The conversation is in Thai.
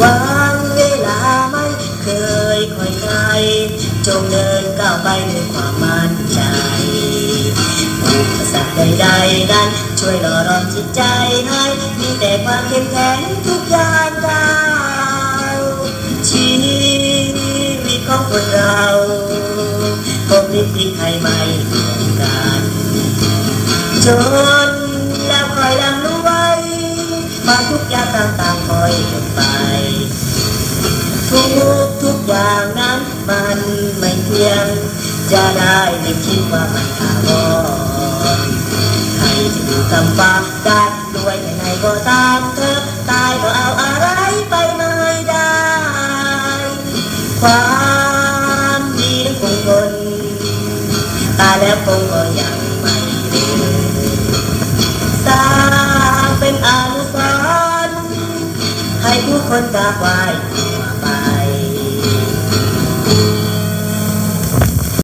วางเวลาไม่เคยคอยใคร จงเดินก้าวไปด้วยความมั่นใจอุปสรรคใดๆนั้นช่วยหล่อรอมจิตใจให้มีแต่ความเข้มแข็งทุกอย่างก้าวชีวิตของคนเราคงลิขิตให้ไม่เหมือนกันจน ความทุกข์ยากต่างๆคอยหมดไป ทุกทุกอย่างนั้นมันไม่เที่ยง จะได้ไม่คิดว่ามันถาวรใครจะอยู่คำฟ้าได้รวยแค่ไหนก็ตามเธอตายก็เอาอะไรไปไม่ได้ ความดีของคนตายแล้วคงก็ยังางเป็น